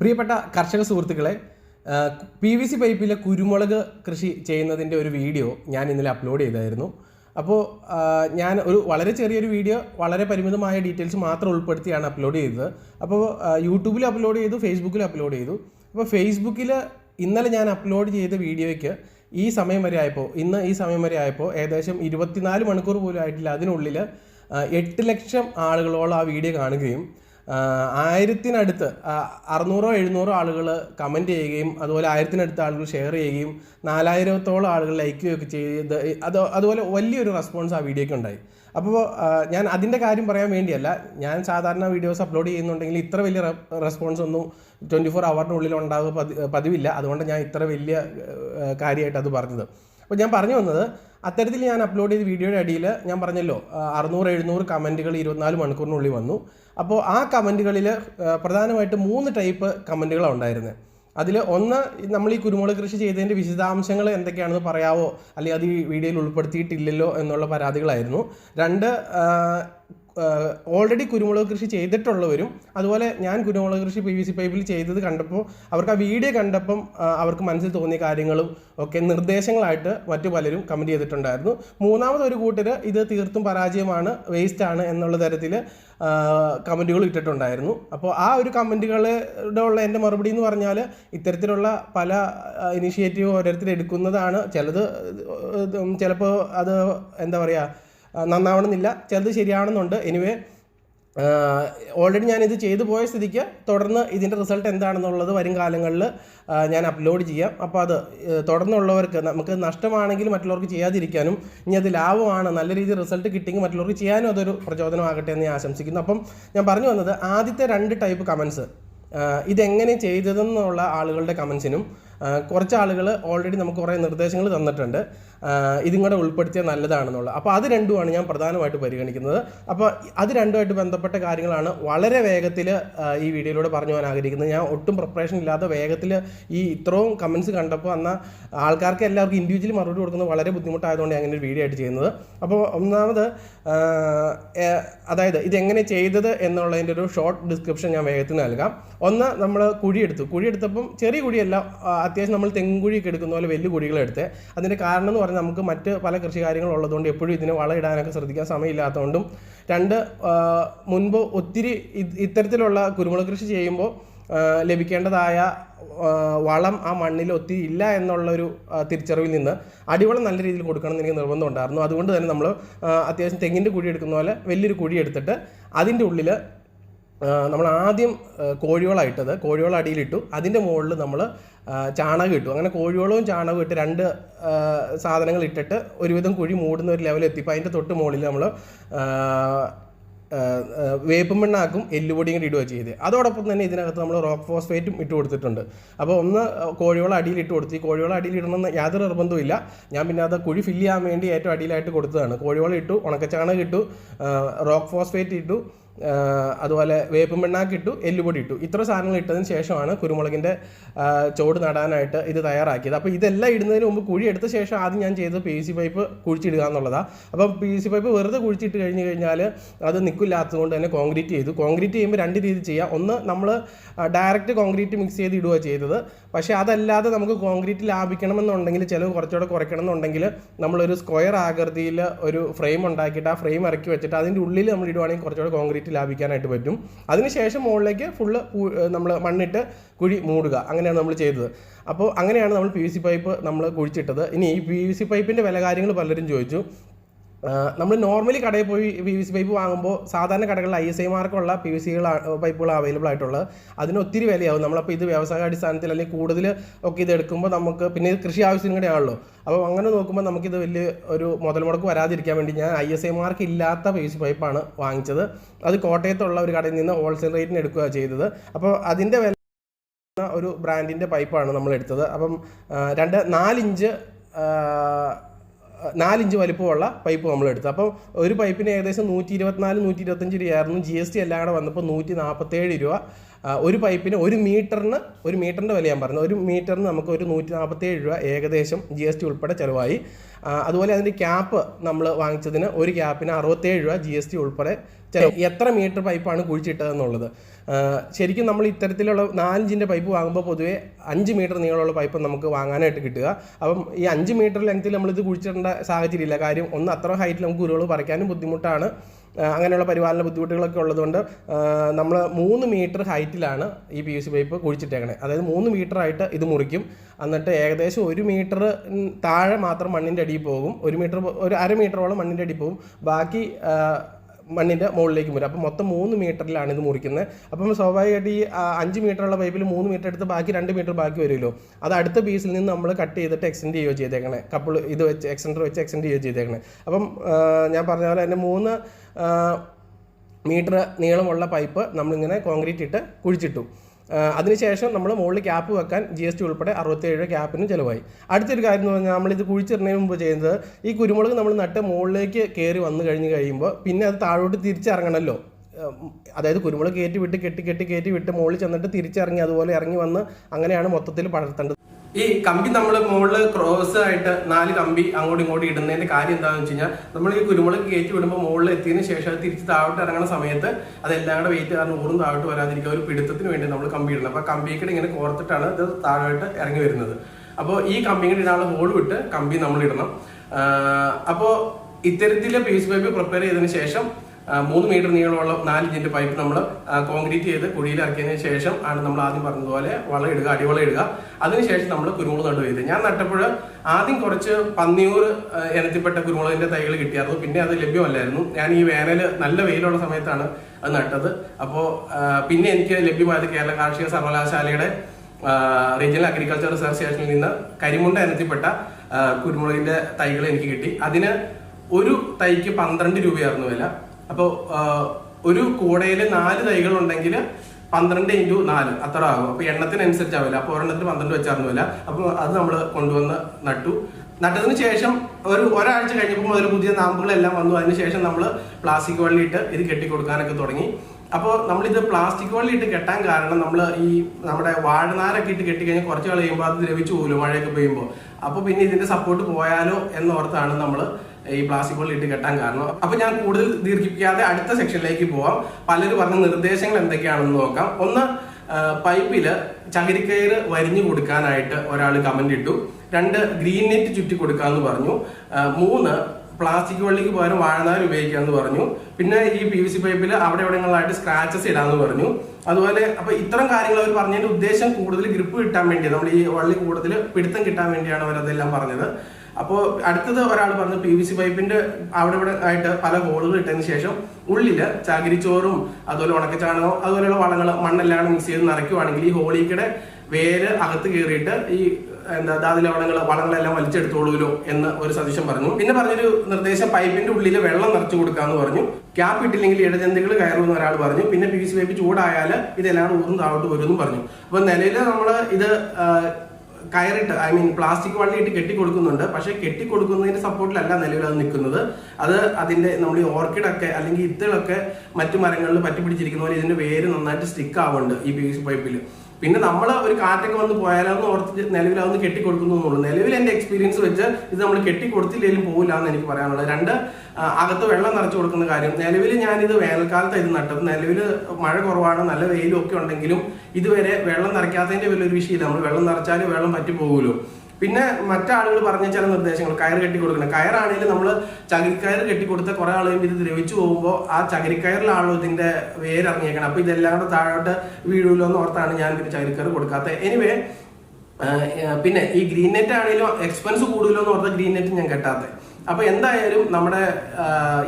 പ്രിയപ്പെട്ട കർഷക സുഹൃത്തുക്കളെ പി വി സി പൈപ്പിലെ കുരുമുളക് കൃഷി ചെയ്യുന്നതിന്റെ ഒരു വീഡിയോ ഞാൻ ഇന്നലെ അപ്ലോഡ് ചെയ്തായിരുന്നു. അപ്പോൾ ഞാൻ ഒരു വളരെ ചെറിയൊരു വീഡിയോ വളരെ പരിമിതമായ ഡീറ്റെയിൽസ് മാത്രം ഉൾപ്പെടുത്തിയാണ് അപ്ലോഡ് ചെയ്തത്. അപ്പോൾ യൂട്യൂബിൽ അപ്ലോഡ് ചെയ്തു ഫേസ്ബുക്കിൽ അപ്ലോഡ് ചെയ്തു. അപ്പോൾ ഫേസ്ബുക്കിൽ ഇന്നലെ ഞാൻ അപ്ലോഡ് ചെയ്ത വീഡിയോയ്ക്ക് ഈ സമയം വരെ ആയപ്പോൾ ഇന്ന് ഈ സമയം വരെ ആയപ്പോൾ ഏകദേശം ഇരുപത്തിനാല് മണിക്കൂർ പോലും ആയിട്ടില്ല. അതിനുള്ളിൽ എട്ട് ലക്ഷം ആളുകളോളം ആ വീഡിയോ കാണുകയും ആയിരത്തിനടുത്ത് അറുന്നൂറോ എഴുന്നൂറോ ആളുകൾ കമന്റ് ചെയ്യുകയും അതുപോലെ ആയിരത്തിനടുത്ത് ആളുകൾ ഷെയർ ചെയ്യുകയും നാലായിരത്തോളം ആളുകൾ ലൈക്ക് ചെയ്യുകയൊക്കെ ചെയ്ത് അത് അതുപോലെ വലിയൊരു റെസ്പോൺസ് ആ വീഡിയോയ്ക്ക് ഉണ്ടായി. അപ്പോൾ ഞാൻ അതിന്റെ കാര്യം പറയാൻ വേണ്ടിയല്ല. ഞാൻ സാധാരണ വീഡിയോസ് അപ്ലോഡ് ചെയ്യുന്നുണ്ടെങ്കിൽ ഇത്ര വലിയ റെസ്പോൺസ് ഒന്നും ട്വന്റി ഫോർ അവറിനുള്ളിൽ ഉണ്ടാകുക പതിവില്ല. അതുകൊണ്ട് ഞാൻ ഇത്ര വലിയ കാര്യമായിട്ട് അത് പറഞ്ഞത്. അപ്പോൾ ഞാൻ പറഞ്ഞു വന്നത് അത്തരത്തിൽ ഞാൻ അപ്ലോഡ് ചെയ്ത വീഡിയോയുടെ അടിയിൽ ഞാൻ പറഞ്ഞല്ലോ അറുന്നൂറ് എഴുന്നൂറ് കമന്റുകൾ ഇരുപത്തിനാല് മണിക്കൂറിനുള്ളിൽ വന്നു. അപ്പോൾ ആ കമന്റുകളിൽ പ്രധാനമായിട്ട് മൂന്ന് ടൈപ്പ് കമന്റുകളാണ് ഉണ്ടായിരുന്നത് അതിൽ ഒന്ന് നമ്മൾ ഈ കുരുമുളക് കൃഷി ചെയ്തതിന്റെ വിശദാംശങ്ങൾ എന്തൊക്കെയാണെന്ന് പറയാവോ? അല്ലെങ്കിൽ അത് ഈ വീഡിയോയിൽ ഉൾപ്പെടുത്തിയിട്ടില്ലല്ലോ എന്നുള്ള പരാതികളായിരുന്നു. രണ്ട് ഓൾറെഡി കുരുമുളക് കൃഷി ചെയ്തിട്ടുള്ളവരും അതുപോലെ ഞാൻ കുരുമുളക് കൃഷി പി വി സി പൈപ്പിൽ ചെയ്തത് കണ്ടപ്പോൾ അവർക്ക് ആ വീഡിയോ കണ്ടപ്പം അവർക്ക് മനസ്സിൽ തോന്നിയ കാര്യങ്ങളും ഒക്കെ നിർദ്ദേശങ്ങളായിട്ട് മറ്റു പലരും കമന്റ് ചെയ്തിട്ടുണ്ടായിരുന്നു. മൂന്നാമത് ഒരു കൂട്ടർ ഇത് തീർത്തും പരാജയമാണ് വേസ്റ്റ് ആണ് എന്നുള്ള തരത്തിൽ കമന്റുകൾ ഇട്ടിട്ടുണ്ടായിരുന്നു. അപ്പോൾ ആ ഒരു കമന്റുകളുടെ ഉള്ള എന്റെ മറുപടി എന്ന് പറഞ്ഞാൽ ഇത്തരത്തിലുള്ള പല ഇനിഷ്യേറ്റീവ് ഓരോരുത്തർ എടുക്കുന്നതാണ്. ചിലത് ചിലപ്പോൾ അത് എന്താ പറയുക നന്നാവണമെന്നില്ല. ചിലത് ശരിയാണെന്നുണ്ട്. എനിവേ ഓൾറെഡി ഞാനിത് ചെയ്തു പോയ സ്ഥിതിക്ക് തുടർന്ന് ഇതിന്റെ റിസൾട്ട് എന്താണെന്നുള്ളത് വരും കാലങ്ങളിൽ ഞാൻ അപ്ലോഡ് ചെയ്യാം. അപ്പോൾ അത് തുടർന്നുള്ളവർക്ക് നമുക്ക് നഷ്ടമാണെങ്കിൽ മറ്റുള്ളവർക്ക് ചെയ്യാതിരിക്കാനും ഇനി അത് ലാഭമാണ് നല്ല രീതിയിൽ റിസൾട്ട് കിട്ടിയെങ്കിൽ മറ്റുള്ളവർക്ക് ചെയ്യാനും അതൊരു പ്രചോദനമാകട്ടെ എന്ന് ഞാൻ ആശംസിക്കുന്നു. അപ്പം ഞാൻ പറഞ്ഞു വന്നത് ആദ്യത്തെ രണ്ട് ടൈപ്പ് കമൻസ് ഇതെങ്ങനെ ചെയ്തതെന്നുള്ള ആളുകളുടെ കമൻസിനും കുറച്ച് ആളുകൾ ഓൾറെഡി നമുക്ക് കുറേ നിർദ്ദേശങ്ങൾ തന്നിട്ടുണ്ട്. ഇതും കൂടെ ഉൾപ്പെടുത്തിയാൽ നല്ലതാണെന്നുള്ളത്. അപ്പോൾ അത് രണ്ടുമാണ് ഞാൻ പ്രധാനമായിട്ട് പരിഗണിക്കുന്നത്. അപ്പോൾ അത് രണ്ടുമായിട്ട് ബന്ധപ്പെട്ട കാര്യങ്ങളാണ് വളരെ വേഗത്തിൽ ഈ വീഡിയോയിലൂടെ പറഞ്ഞു പോകാൻ ആഗ്രഹിക്കുന്നത്. ഞാൻ ഒട്ടും പ്രിപ്പറേഷൻ ഇല്ലാതെ വേഗത്തിൽ ഈ ഇത്രയും കമൻസ് കണ്ടപ്പോൾ അന്ന ആൾക്കാർക്ക് എല്ലാവർക്കും ഇൻഡിവിജ്വലി മറുപടി കൊടുക്കുന്നത് വളരെ ബുദ്ധിമുട്ടായതുകൊണ്ട് അങ്ങനെ ഒരു വീഡിയോ ആയിട്ട് ചെയ്യുന്നത്. അപ്പോൾ ഒന്നാമത് അതായത് ഇതെങ്ങനെ ചെയ്തത് എന്നുള്ളതിന്റെ ഒരു ഷോർട്ട് ഡിസ്ക്രിപ്ഷൻ ഞാൻ വേഗത്തിൽ നൽകാം. ഒന്ന് നമ്മൾ കുഴിയെടുത്തു കുഴിയെടുത്തപ്പം ചെറിയ കുഴിയല്ല അത്യാവശ്യം നമ്മൾ തെങ്ങുകുഴിയൊക്കെ എടുക്കുന്ന പോലെ വലിയ കുഴികളെടുത്ത്. അതിന്റെ കാരണം എന്ന് പറഞ്ഞാൽ നമുക്ക് മറ്റ് പല കൃഷി കാര്യങ്ങളും ഉള്ളതുകൊണ്ട് എപ്പോഴും ഇതിന് വളയിടാനൊക്കെ ശ്രദ്ധിക്കാൻ സമയമില്ലാത്തതുകൊണ്ടും രണ്ട് മുൻപ് ഒത്തിരി ഇത്തരത്തിലുള്ള കുരുമുളക് കൃഷി ചെയ്യുമ്പോൾ ലഭിക്കേണ്ടതായ വളം ആ മണ്ണിൽ ഒത്തിരി ഇല്ല എന്നുള്ളൊരു തിരിച്ചറിവിൽ നിന്ന് അടിവളം നല്ല രീതിയിൽ കൊടുക്കണം എന്ന് എനിക്ക് നിർബന്ധം ഉണ്ടായിരുന്നു അതുകൊണ്ട് തന്നെ നമ്മൾ അത്യാവശ്യം തെങ്ങിന്റെ കുഴി എടുക്കുന്ന പോലെ വലിയൊരു കുഴി എടുത്തിട്ട് അതിന്റെ ഉള്ളിൽ നമ്മൾ ആദ്യം കോഴിവളം ഇട്ടത്. കോഴിവളം അടിയിലിട്ടു. അതിന്റെ മുകളിൽ നമ്മൾ ചാണകം ഇട്ടു. അങ്ങനെ കോഴിവളവും ചാണകവും ഇട്ട് രണ്ട് സാധനങ്ങൾ ഇട്ടിട്ട് ഒരുവിധം കുഴി മൂടുന്ന ഒരു ലെവൽ എത്തിയപ്പോൾ അതിന്റെ തൊട്ട് മുകളിൽ നമ്മൾ വേപ്പും മണ്ണാക്കും എല്ലുപൊടിയും കൂടി ഇടുക ചെയ്ത്. അതോടൊപ്പം തന്നെ ഇതിനകത്ത് നമ്മൾ റോക്ക് ഫോസ്ഫേറ്റും ഇട്ട് കൊടുത്തിട്ടുണ്ട്. അപ്പോൾ ഒന്ന് കോഴിവളം അടിയിൽ ഇട്ട് കൊടുത്തു. ഈ കോഴിവളം അടിയിൽ ഇടണമെന്ന് യാതൊരു നിർബന്ധമില്ല ഞാൻ പിന്നെ അത് കുഴി ഫില്ല് ചെയ്യാൻ വേണ്ടി ഏറ്റവും അടിയിലായിട്ട് കൊടുത്തതാണ്. കോഴിവളം ഇട്ടു ഉണക്കച്ചാണകം ഇട്ടു റോക്ക് ഫോസ്ഫേറ്റ് ഇട്ടു അതുപോലെ വേപ്പും പിണ്ണാക്ക് ഇട്ടു എല്ലുപൊടി ഇട്ടു. ഇത്ര സാധനങ്ങൾ ഇട്ടതിന് ശേഷമാണ് കുരുമുളകിന്റെ ചോട് നടാനായിട്ട് ഇത് തയ്യാറാക്കിയത്. അപ്പോൾ ഇതെല്ലാം ഇടുന്നതിന് മുമ്പ് കുഴി എടുത്ത ശേഷം ആദ്യം ഞാൻ ചെയ്തത് പി സി പൈപ്പ് കുഴിച്ചിടുക എന്നുള്ളതാണ് അപ്പം പി സി പൈപ്പ് വെറുതെ കുഴിച്ചിട്ട് കഴിഞ്ഞ് കഴിഞ്ഞാൽ അത് നിൽക്കില്ലാത്തതുകൊണ്ട് തന്നെ കോൺക്രീറ്റ് ചെയ്തു. കോൺക്രീറ്റ് ചെയ്യുമ്പോൾ രണ്ട് രീതി ചെയ്യാം. ഒന്ന് നമ്മൾ ഡയറക്റ്റ് കോൺക്രീറ്റ് മിക്സ് ചെയ്ത് ഇടുക ചെയ്തത്. പക്ഷേ അതല്ലാതെ നമുക്ക് കോൺക്രീറ്റ് ലാഭിക്കണമെന്നുണ്ടെങ്കിൽ ചിലവ് കുറച്ചുകൂടെ കുറയ്ക്കണം എന്നുണ്ടെങ്കിൽ നമ്മളൊരു സ്ക്വയർ ആകൃതിയിൽ ഒരു ഫ്രെയിം ഉണ്ടാക്കിയിട്ട് ആ ഫ്രെയിം ഇറക്കി വെച്ചിട്ട് അതിന്റെ ഉള്ളിൽ നമ്മൾ ഇടുവാണെങ്കിൽ കുറച്ചുകൂടെ കോൺക്രീറ്റ് ലാഭിക്കാനായിട്ട് പറ്റും. അതിനുശേഷം മുകളിലേക്ക് ഫുള്ള് നമ്മൾ മണ്ണിട്ട് കുഴി മൂടുക. അങ്ങനെയാണ് നമ്മൾ ചെയ്തത്. അപ്പോൾ അങ്ങനെയാണ് നമ്മൾ പി വി സി പൈപ്പ് നമ്മൾ കുഴിച്ചിട്ടത്. ഇനി ഈ പി വി സി പൈപ്പിന്റെ വില കാര്യങ്ങൾ പലരും ചോദിച്ചു. നമ്മൾ നോർമലി കടയിൽ പോയി പി വി സി പൈപ്പ് വാങ്ങുമ്പോൾ സാധാരണ കടകളിൽ ഐ എസ് ഐ മാർക്കുള്ള പി വി സികൾ പൈപ്പുകൾ അവൈലബിൾ ആയിട്ടുള്ളത്. അതിന് ഒത്തിരി വിലയാവും. നമ്മളപ്പോൾ ഇത് വ്യവസായ അടിസ്ഥാനത്തിൽ അല്ലെങ്കിൽ കൂടുതൽ ഒക്കെ ഇത് എടുക്കുമ്പോൾ നമുക്ക് പിന്നെ കൃഷി ആവശ്യത്തിന് കൂടെ ആണല്ലോ. അപ്പോൾ അങ്ങനെ നോക്കുമ്പോൾ നമുക്കിത് വലിയ ഒരു മുതൽ മുടക്ക് വരാതിരിക്കാൻ വേണ്ടി ഞാൻ ഐ എസ് ഐ മാർക്ക് ഇല്ലാത്ത പി വി സി പൈപ്പാണ് വാങ്ങിച്ചത്. അത് കോട്ടയത്തുള്ള ഒരു കടയിൽ നിന്ന് ഹോൾസെയിൽ റേറ്റിന് എടുക്കുക ചെയ്തത്. അപ്പോൾ അതിന്റെ വില ഒരു ബ്രാൻഡിന്റെ പൈപ്പാണ് നമ്മൾ എടുത്തത് അപ്പം രണ്ട് നാലിഞ്ച് നാലിഞ്ച് വലിപ്പമുള്ള പൈപ്പ് നമ്മൾ എടുത്തു അപ്പോൾ ഒരു പൈപ്പിന് ഏകദേശം നൂറ്റി ഇരുപത്തിനാല് നൂറ്റി ഇരുപത്തഞ്ച് രൂപയായിരുന്നു. ജി എസ് ടി എല്ലാം കൂടെ വന്നപ്പോൾ നൂറ്റി നാൽപ്പത്തേഴ് രൂപ ഒരു പൈപ്പിന് ഒരു മീറ്ററിന് ഒരു മീറ്ററിന്റെ വില ഞാൻ പറഞ്ഞു. ഒരു മീറ്ററിന് നമുക്ക് ഒരു നൂറ്റി നാൽപ്പത്തേഴ് രൂപ ഏകദേശം ജി എസ് ടി ഉൾപ്പെടെ ചിലവായി. അതുപോലെ അതിന്റെ ക്യാപ്പ് നമ്മൾ വാങ്ങിച്ചതിന് ഒരു ക്യാപ്പിന് അറുപത്തേഴ് രൂപ ജി എസ് ടി ഉൾപ്പെടെ എത്ര മീറ്റർ പൈപ്പാണ് കുഴിച്ചിട്ടതെന്നുള്ളത്. ശരിക്കും നമ്മൾ ഇത്തരത്തിലുള്ള നാലഞ്ചിന്റെ പൈപ്പ് വാങ്ങുമ്പോൾ പൊതുവേ അഞ്ച് മീറ്റർ നീളമുള്ള പൈപ്പ് നമുക്ക് വാങ്ങാനായിട്ട് കിട്ടുക. അപ്പം ഈ അഞ്ച് മീറ്റർ ലെങ്ത്തിൽ നമ്മളിത് കുഴിച്ചിടേണ്ട സാഹചര്യമില്ല. കാര്യം ഒന്ന് അത്ര ഹൈറ്റിൽ നമുക്ക് ഉരുകൾ പറിക്കാനും ബുദ്ധിമുട്ടാണ്. അങ്ങനെയുള്ള പരിപാലന ബുദ്ധിമുട്ടുകളൊക്കെ ഉള്ളതുകൊണ്ട് നമ്മൾ മൂന്ന് മീറ്റർ ഹൈറ്റിലാണ് ഈ പി യു സി പൈപ്പ് കുഴിച്ചിട്ടേക്കണേ. അതായത് മൂന്ന് മീറ്ററായിട്ട് ഇത് മുറിക്കും. എന്നിട്ട് ഏകദേശം ഒരു മീറ്റർ താഴെ മാത്രം മണ്ണിന്റെ അടിയിൽ പോകും. ഒരു മീറ്റർ ഒരു അര മീറ്ററോളം മണ്ണിന്റെ അടിയിൽ പോകും. ബാക്കി മണ്ണിന്റെ മുകളിലേക്ക് വരും. അപ്പം മൊത്തം മൂന്ന് മീറ്ററിലാണ് ഇത് മുറിക്കുന്നത്. അപ്പം സ്വാഭാവികമായിട്ട് ഈ അഞ്ച് മീറ്ററുള്ള പൈപ്പിൽ മൂന്ന് മീറ്റർ എടുത്ത് ബാക്കി രണ്ട് മീറ്റർ ബാക്കി വരുമല്ലോ. അത് അടുത്ത പീസിൽ നിന്ന് നമ്മൾ കട്ട് ചെയ്തിട്ട് എക്സ്റ്റെൻഡ് ചെയ്യുകയോ ചെയ്തേക്കണേ. കപ്പിൾ ഇത് വെച്ച് എക്സ്റ്റൻഡർ വെച്ച് എക്സ്റ്റെൻഡ് ചെയ്യുകയോ ചെയ്തേക്കണേ. അപ്പം ഞാൻ പറഞ്ഞ പോലെ തന്നെ മൂന്ന് മീറ്റർ നീളമുള്ള പൈപ്പ് നമ്മളിങ്ങനെ കോൺക്രീറ്റ് ഇട്ട് കുഴിച്ചിട്ടു. അതിനുശേഷം നമ്മൾ മുകളിൽ ക്യാപ്പ് വെക്കാൻ ജി എസ് ടി ഉൾപ്പെടെ അറുപത്തേഴ് ക്യാപ്പിന് ചിലവായി. അടുത്തൊരു കാര്യം എന്ന് പറഞ്ഞാൽ നമ്മളിത് കുഴിച്ചിടുന്നതിന് മുമ്പ് ചെയ്യുന്നത് ഈ കുരുമുളക് നമ്മൾ നട്ട് മുകളിലേക്ക് കയറി വന്നു കഴിഞ്ഞ് കഴിയുമ്പോൾ പിന്നെ അത് താഴോട്ട് തിരിച്ചിറങ്ങണമല്ലോ അതായത് കുരുമുളക് കയറ്റി വിട്ട് കെട്ടി കെട്ടി കയറ്റി വിട്ട് മുകളിൽ ചെന്നിട്ട് തിരിച്ചിറങ്ങി അതുപോലെ ഇറങ്ങി വന്ന് അങ്ങനെയാണ് മൊത്തത്തിൽ പടർത്തേണ്ടത്. ഈ കമ്പി നമ്മൾ മുകളിൽ ക്രോസ് ആയിട്ട് നാല് കമ്പി അങ്ങോട്ടും ഇങ്ങോട്ടും ഇടുന്നതിന്റെ കാര്യം എന്താണെന്ന് വെച്ച് കഴിഞ്ഞാൽ നമ്മൾ ഈ കുരുമുളക് കയറ്റി വിടുമ്പോൾ മുകളിൽ എത്തിയതിനു ശേഷം അത് തിരിച്ച് താഴോട്ട് ഇറങ്ങുന്ന സമയത്ത് അതെല്ലാം കൂടെ വെയിറ്റ് കാരണം ഊറും താഴോട്ട് വരാതിരിക്കുക ഒരു പിടുത്തത്തിന് വേണ്ടി നമ്മൾ കമ്പി ഇടുന്നത് അപ്പൊ കമ്പിയൊക്കെ ഇങ്ങനെ കോർത്തിട്ടാണ് ഇത് താഴോട്ട് ഇറങ്ങി വരുന്നത്. അപ്പോൾ ഈ കമ്പി കൂടെ ഇടാനുള്ള ഹോൾ വിട്ട് കമ്പി നമ്മൾ ഇടണം. അപ്പോൾ ഇത്തരത്തിലെ പീസ് പൈപ്പ് പ്രിപ്പയർ ചെയ്തതിന് ശേഷം മൂന്ന് മീറ്റർ നീളമുള്ള നാല് ഇഞ്ചിന്റെ പൈപ്പ് നമ്മൾ കോൺക്രീറ്റ് ചെയ്ത് കുഴിയിൽ ഇറക്കിയതിന് ശേഷം ആണ് നമ്മൾ ആദ്യം പറഞ്ഞതുപോലെ വളം ഇടുക അടിവളം ഇടുക. അതിനുശേഷം നമ്മൾ കുരുമുളക് നടു ചെയ്ത്. ഞാൻ നട്ടപ്പോൾ ആദ്യം കുറച്ച് പന്നിയൂർ ഇനത്തിൽപ്പെട്ട കുരുമുളകിന്റെ തൈകൾ കിട്ടിയായിരുന്നു. പിന്നെ അത് ലഭ്യമല്ലായിരുന്നു. ഞാൻ ഈ വേനൽ നല്ല വെയിലുള്ള സമയത്താണ് അത് നട്ടത്. അപ്പോൾ പിന്നെ എനിക്ക് ലഭ്യമായത് കേരള കാർഷിക സർവകലാശാലയുടെ റീജിയണൽ അഗ്രികൾച്ചർ റിസർച്ച് സ്റ്റേഷനിൽ നിന്ന് കരിമുണ്ട ഇനത്തിൽപ്പെട്ട കുരുമുളകിന്റെ തൈകൾ എനിക്ക് കിട്ടി. അതിന് ഒരു തൈക്ക് പന്ത്രണ്ട് രൂപയായിരുന്നു വില. അപ്പോൾ ഒരു കൂടയിൽ നാല് തൈകൾ ഉണ്ടെങ്കിൽ പന്ത്രണ്ട് ഇന്റു നാല് അത്ര ആകും. അപ്പോൾ എണ്ണത്തിനനുസരിച്ചാവില്ല. അപ്പോൾ ഒരെണ്ണത്തിന് പന്ത്രണ്ട് വെച്ചാർന്നുമില്ല അപ്പൊ അത് നമ്മൾ കൊണ്ടുവന്ന് നട്ടു. നട്ടതിന് ശേഷം ഒരു ഒരാഴ്ച കഴിഞ്ഞപ്പോൾ മുതൽ പുതിയ നാമ്പുകളെല്ലാം വന്നു. അതിന് ശേഷം നമ്മൾ പ്ലാസ്റ്റിക് വള്ളിയിട്ട് ഇത് കെട്ടിക്കൊടുക്കാനൊക്കെ തുടങ്ങി. അപ്പോൾ നമ്മളിത് പ്ലാസ്റ്റിക് വള്ളിയിട്ട് കെട്ടാൻ കാരണം നമ്മൾ ഈ നമ്മുടെ വാഴനാരൊക്കെ ഇട്ട് കെട്ടിക്കഴിഞ്ഞാൽ കുറച്ച് കളയുമ്പോൾ അത് ദ്രവിച്ചു പോകുമല്ലോ മഴയൊക്കെ പെയ്യുമ്പോൾ അപ്പോൾ പിന്നെ ഇതിന്റെ സപ്പോർട്ട് പോയാലോ എന്നോർത്താണ് നമ്മൾ ഈ പ്ലാസ്റ്റിക് വള്ളി ഇട്ട് കെട്ടാൻ കാരണം. അപ്പൊ ഞാൻ കൂടുതൽ ദീർഘിപ്പിക്കാതെ അടുത്ത സെക്ഷനിലേക്ക് പോവാം. പലരും പറഞ്ഞ നിർദ്ദേശങ്ങൾ എന്തൊക്കെയാണെന്ന് നോക്കാം. ഒന്ന് പൈപ്പിൽ ചകിരിക്കയർ വരിഞ്ഞു കൊടുക്കാനായിട്ട് ഒരാൾ കമന്റ് ഇട്ടു. രണ്ട് ഗ്രീൻ നെറ്റ് ചുറ്റി കൊടുക്കാന്ന് പറഞ്ഞു. മൂന്ന് പ്ലാസ്റ്റിക് വള്ളിക്ക് പകരം വാഴനാർ ഉപയോഗിക്കാന്ന് പറഞ്ഞു. പിന്നെ ഈ പി വി സി പൈപ്പിൽ അവിടെ എവിടെങ്ങളായിട്ട് സ്ക്രാച്ചസ് ഇടാന്ന് പറഞ്ഞു. അതുപോലെ അപ്പൊ ഇത്തരം കാര്യങ്ങൾ അവർ പറഞ്ഞതിന്റെ ഉദ്ദേശം കൂടുതൽ ഗ്രിപ്പ് കിട്ടാൻ വേണ്ടി നമ്മൾ ഈ വള്ളി കൂടുതൽ പിടുത്തം കിട്ടാൻ വേണ്ടിയാണ് അവർ അതെല്ലാം പറഞ്ഞത്. അപ്പോൾ അടുത്തത് ഒരാൾ പറഞ്ഞു പി വി സി പൈപ്പിന്റെ അവിടെ ഇവിടെ ആയിട്ട് പല ഹോളുകൾ ഇട്ടതിന് ശേഷം ഉള്ളിൽ ചകിരിച്ചോറും അതുപോലെ ഉണക്കച്ചാണകം അതുപോലെയുള്ള വളങ്ങൾ മണ്ണെല്ലാം മിക്സ് ചെയ്ത് നിറയ്ക്കുവാണെങ്കിൽ ഈ ഹോളിക്കടെ വേര് അകത്ത് കയറിയിട്ട് ഈ എന്താ ധാതു വളങ്ങൾ വളങ്ങളെല്ലാം വലിച്ചെടുത്തോളൂലോ എന്ന് ഒരു സജഷൻ പറഞ്ഞു. പിന്നെ പറഞ്ഞൊരു നിർദ്ദേശം പൈപ്പിന്റെ ഉള്ളിൽ വെള്ളം നിറച്ചു കൊടുക്കാന്ന് പറഞ്ഞു. ക്യാപ്പ് ഇട്ടില്ലെങ്കിൽ ഇടജന്തുക്കൾ കയറുമെന്ന് ഒരാൾ പറഞ്ഞു. പിന്നെ പി വി സി പൈപ്പ് ചൂടായാൽ ഇതെല്ലാം ഊർന്ന് താഴോട്ട് വരുമെന്നും പറഞ്ഞു. അപ്പൊ നിലയിൽ നമ്മൾ ഇത് കയറിട്ട് ഐ മീൻ പ്ലാസ്റ്റിക് വള്ളിയിട്ട് കെട്ടി കൊടുക്കുന്നുണ്ട് പക്ഷെ കെട്ടി കൊടുക്കുന്നതിന്റെ സപ്പോർട്ടിലല്ല നിലവിൽ അത് നിൽക്കുന്നത്. അത് അതിന്റെ നമ്മൾ ഈ ഓർക്കിഡൊക്കെ അല്ലെങ്കിൽ ഇത്തളൊക്കെ മറ്റു മരങ്ങളിൽ പറ്റി പിടിച്ചിരിക്കുന്ന പോലെ ഇതിന്റെ വേര് നന്നായിട്ട് സ്റ്റിക്ക് ആവുന്നുണ്ട് ഈ പി വി സി പൈപ്പിൽ പിന്നെ നമ്മൾ ഒരു കാറ്റൊക്കെ വന്ന് പോയാലോന്ന് ഓർത്ത് നിലവിൽ അതൊന്ന് കെട്ടി എന്നുള്ളൂ നിലവിൽ എന്റെ എക്സ്പീരിയൻസ് വെച്ച് ഇത് നമ്മൾ കെട്ടിക്കൊടുത്തില്ലെങ്കിലും പോകില്ല എന്ന് എനിക്ക് പറയാനുള്ളത്. രണ്ട് അകത്ത് വെള്ളം നിറച്ചു കൊടുക്കുന്ന കാര്യം. നിലവിൽ ഞാനിത് വേനൽക്കാലത്ത് ഇത് നട്ടത്. നിലവിൽ മഴ കുറവാണ് നല്ല വെയിലും ഒക്കെ ഉണ്ടെങ്കിലും ഇതുവരെ വെള്ളം നിറയ്ക്കാത്തതിന്റെ വലിയൊരു വിഷയമില്ല. നമ്മൾ വെള്ളം നിറച്ചാലും വെള്ളം പറ്റി പോകുമല്ലോ പിന്നെ മറ്റാളുകൾ പറഞ്ഞ ചില നിർദ്ദേശങ്ങൾ. കയർ കെട്ടി കൊടുക്കണം. കയറാണെങ്കിൽ നമ്മൾ ചകിരിക്കയർ കെട്ടി കൊടുത്ത കുറെ ആളുകൾ ഇത് ദ്രവിച്ചു പോകുമ്പോൾ ആ ചകിരിക്കയറിലാണല്ലോ ഇതിന്റെ വേരിറങ്ങിയേക്കണം. അപ്പൊ ഇതെല്ലാം കൂടെ താഴോട്ട് വീഴുമല്ലോ എന്ന് ഓർത്താണ് ഞാൻ പിന്നെ ചകിരിക്കയർ കൊടുക്കാത്തത്. എനിവേ പിന്നെ ഈ ഗ്രീൻ നെറ്റ് ആണെങ്കിലും എക്സ്പെൻസ് കൂടുതലോ എന്ന് ഓർത്ത ഗ്രീൻ നെറ്റ് ഞാൻ കെട്ടാത്തത് അപ്പൊ എന്തായാലും നമ്മുടെ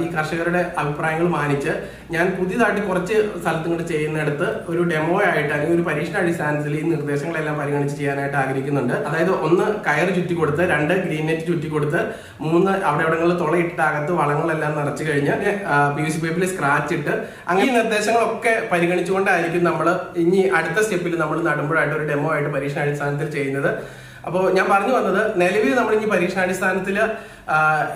ഈ കർഷകരുടെ അഭിപ്രായങ്ങൾ മാനിച്ച് ഞാൻ പുതിയതായിട്ട് കുറച്ച് സ്ഥലത്തും കൂടെ ചെയ്യുന്നിടത്ത് ഒരു ഡെമോ ആയിട്ട് അല്ലെങ്കിൽ ഒരു പരീക്ഷണ അടിസ്ഥാനത്തിൽ ഈ നിർദ്ദേശങ്ങളെല്ലാം പരിഗണിച്ച് ചെയ്യാനായിട്ട് ആഗ്രഹിക്കുന്നുണ്ട്. അതായത് ഒന്ന് കയർ ചുറ്റി കൊടുത്ത് രണ്ട് ഗ്രീൻ നെറ്റ് ചുറ്റി കൊടുത്ത് മൂന്ന് അവിടെ എവിടെങ്ങളിൽ തുളയിട്ടിട്ട് അകത്ത് വളങ്ങളെല്ലാം നിറച്ചു കഴിഞ്ഞ് പി വി സി പേപ്പിൽ സ്ക്രാച്ച് ഇട്ട് അങ്ങനെ ഈ നിർദ്ദേശങ്ങളൊക്കെ പരിഗണിച്ചുകൊണ്ടായിരിക്കും നമ്മൾ ഇനി അടുത്ത സ്റ്റെപ്പിൽ നമ്മൾ നടുമ്പോഴായിട്ട് ഒരു ഡെമോ ആയിട്ട് പരീക്ഷണാടിസ്ഥാനത്തിൽ ചെയ്യുന്നത്. അപ്പോൾ ഞാൻ പറഞ്ഞു വന്നത് നിലവിൽ നമ്മൾ ഇനി പരീക്ഷണാടിസ്ഥാനത്തിൽ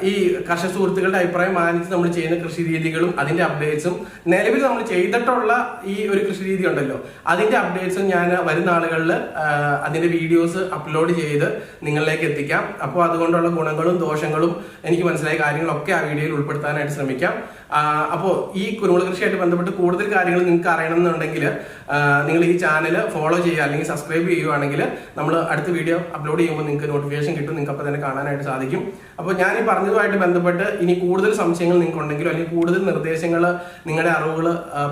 ഈ കർഷക സുഹൃത്തുക്കളുടെ അഭിപ്രായം മാനിച്ച് നമ്മൾ ചെയ്യുന്ന കൃഷി രീതികളും അതിന്റെ അപ്ഡേറ്റ്സും നിലവിൽ നമ്മൾ ചെയ്തിട്ടുള്ള ഈ ഒരു കൃഷി രീതി ഉണ്ടല്ലോ. അതിന്റെ അപ്ഡേറ്റ്സും ഞാൻ വരുന്ന ആളുകളിൽ അതിന്റെ വീഡിയോസ് അപ്ലോഡ് ചെയ്ത് നിങ്ങളിലേക്ക് എത്തിക്കാം. അപ്പോൾ അതുകൊണ്ടുള്ള ഗുണങ്ങളും ദോഷങ്ങളും എനിക്ക് മനസ്സിലായ കാര്യങ്ങളൊക്കെ ആ വീഡിയോയിൽ ഉൾപ്പെടുത്താനായിട്ട് ശ്രമിക്കാം. അപ്പോൾ ഈ കുരുമുളക് കൃഷിയായിട്ട് ബന്ധപ്പെട്ട് കൂടുതൽ കാര്യങ്ങൾ നിങ്ങൾക്ക് അറിയണമെന്നുണ്ടെങ്കിൽ നിങ്ങൾ ഈ ചാനൽ ഫോളോ ചെയ്യുക അല്ലെങ്കിൽ സബ്സ്ക്രൈബ് ചെയ്യുകയാണെങ്കിൽ നമ്മൾ അടുത്ത വീഡിയോ അപ്ലോഡ് ചെയ്യുമ്പോൾ നിങ്ങൾക്ക് നോട്ടിഫിക്കേഷൻ കിട്ടും. നിങ്ങൾക്ക് അപ്പോൾ തന്നെ കാണാനായിട്ട് സാധിക്കും. അപ്പോൾ ഞാൻ ഈ പറഞ്ഞതുമായിട്ട് ബന്ധപ്പെട്ട് ഇനി കൂടുതൽ സംശയങ്ങൾ നിങ്ങൾക്ക് ഉണ്ടെങ്കിലോ അല്ലെങ്കിൽ കൂടുതൽ നിർദ്ദേശങ്ങൾ നിങ്ങളുടെ അറിവുകൾ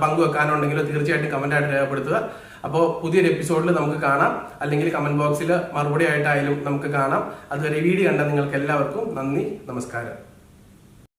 പങ്കുവെക്കാനുണ്ടെങ്കിലോ തീർച്ചയായിട്ടും കമന്റ് ആയിട്ട് രേഖപ്പെടുത്തുക. അപ്പോൾ പുതിയൊരു എപ്പിസോഡിൽ നമുക്ക് കാണാം. അല്ലെങ്കിൽ കമന്റ് ബോക്സിൽ മറുപടി ആയിട്ടായാലും നമുക്ക് കാണാം. അതുവരെ വീഡിയോ കണ്ട നിങ്ങൾക്ക് എല്ലാവർക്കും നന്ദി നമസ്കാരം.